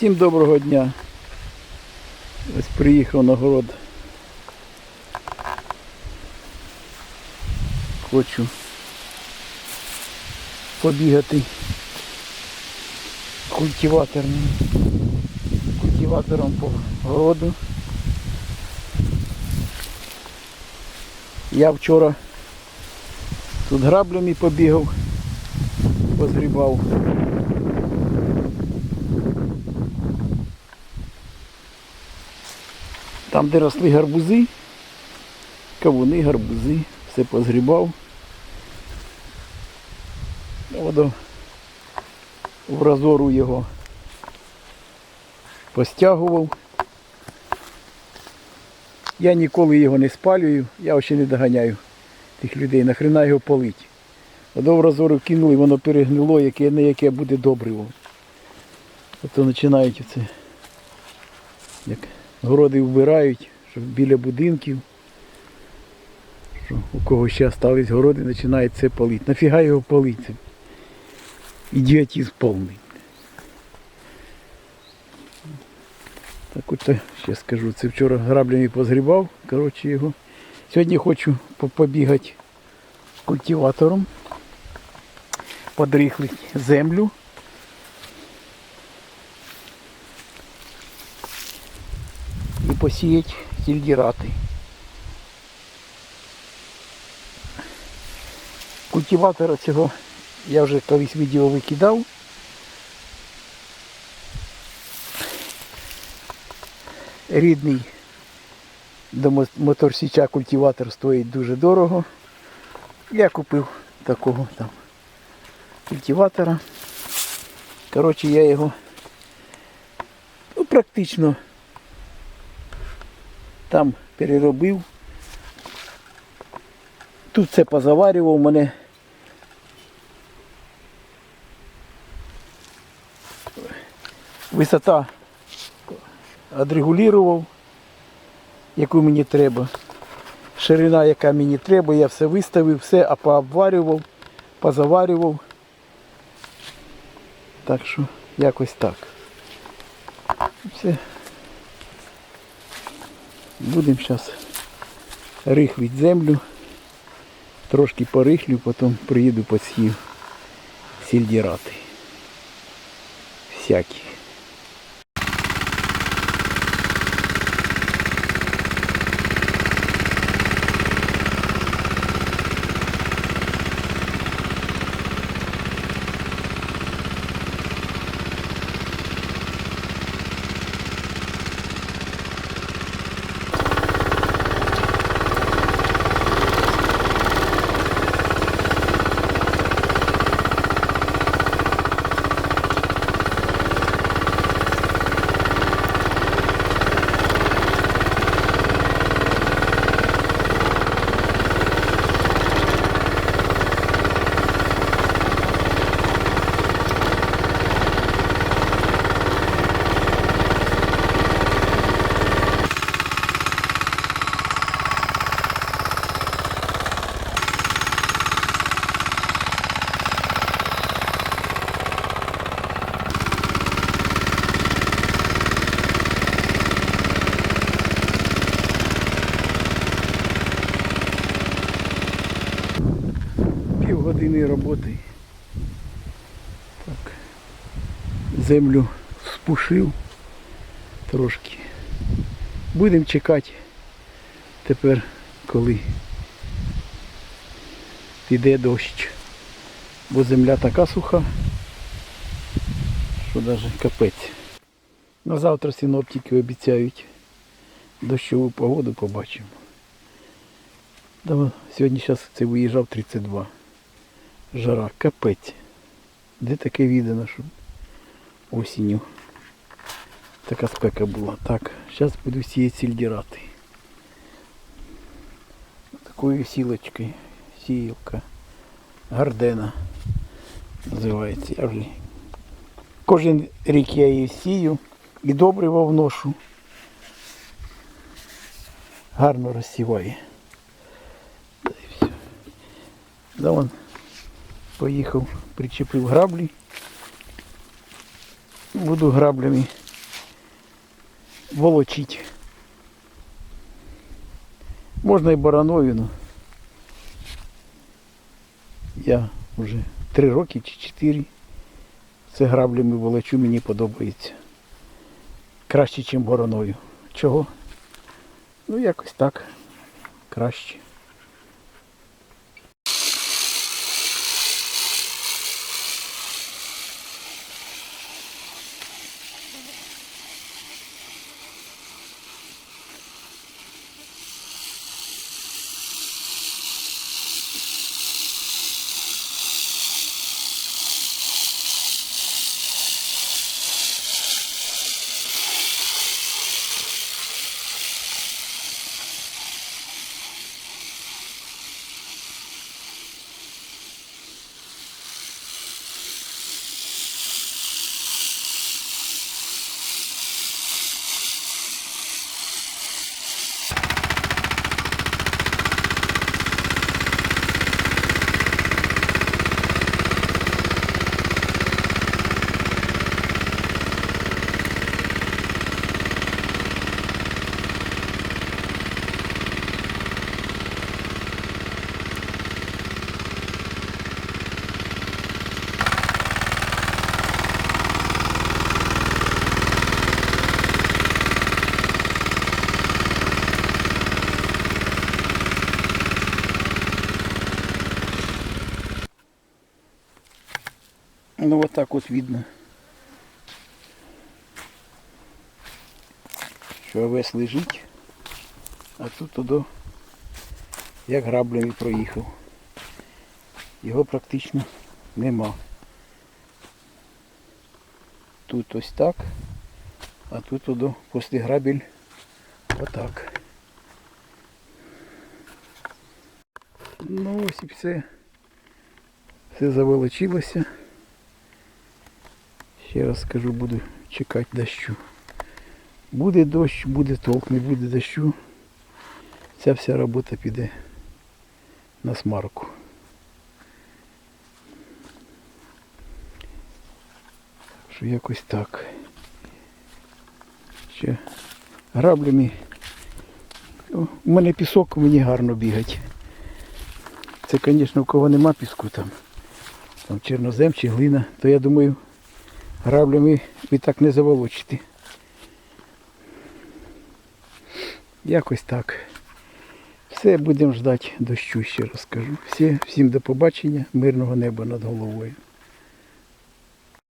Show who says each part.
Speaker 1: Всім доброго дня. Ось приїхав на город. Хочу побігати культиваторним культиватором по городу. Я вчора тут граблями побігав, позгрібав. Там, де росли гарбузи, кавуни, гарбузи, все позгрібав. Воно в розору його постягував. Я ніколи його не спалюю, я ще не доганяю тих людей, нахрена його полить. Воно в розору кинули, воно перегнило, яке не яке буде добриво. Ото починають оце, як городи вбирають, що біля будинків. Що у кого ще остались городи, починають це палити. Нафіга його палити? Це ідіотизм повний. Так от ще скажу, це вчора граблями позгрібав, коротше його. Сьогодні хочу побігати культиватором, подрихлити землю. Посіяти сільдірати. Культиватора цього я вже колись відео викидав. Рідний до моторсіча культиватор стоїть дуже дорого. Я купив такого там культиватора. Коротше, я його ну, практично там переробив. Тут це позаварював мене. Висота відрегулював, яку мені треба. Ширина, яка мені треба, я все виставив, все пообварював, позаварював. Так що якось так. Все. Будемо зараз рихлити землю. Трошки порихлю, потім приїду посів сільдірати. Всякі. Півгодини роботи. Так. Землю спушив трошки. Будемо чекати тепер, коли піде дощ. Бо земля така суха, що навіть капець. На завтра синоптики обіцяють дощову погоду побачимо. Сьогодні зараз це виїжджав 32. Жара, капець. Де таке відано, що осінню така спека була. Так, зараз буду сіяти сільдірати. Такою сілочкою. Сіялка. Гардена називається. Я вже кожен рік я її сію і добриво вношу. Гарно розсіває. Та і все. Да вон поїхав, причепив граблі. Буду граблями волочить. Можна і бараною, ну. Я вже три роки чи чотири. Це граблями волочу, мені подобається. Краще, ніж бороною. Чого? Ну якось так. Краще. Ну вот так вот видно. Що овес лежить, а тут туди як граблями проїхав. Його практично нема. Тут ось так, а тут туди після грабель отак. Ну ось і все. Все заволочилося. Ще раз скажу, буду чекати дощу. Буде дощ, буде толк, не буде дощу. Ця вся робота піде на смарку. Що якось так. Ще граблями. У мене пісок, мені гарно бігать. Це, звісно, у кого нема піску там. Там чорнозем чи глина, то я думаю, граблями ви так не заволочите. Якось так. Все, будемо ждати дощу, ще розкажу. Всі, всім до побачення, мирного неба над головою.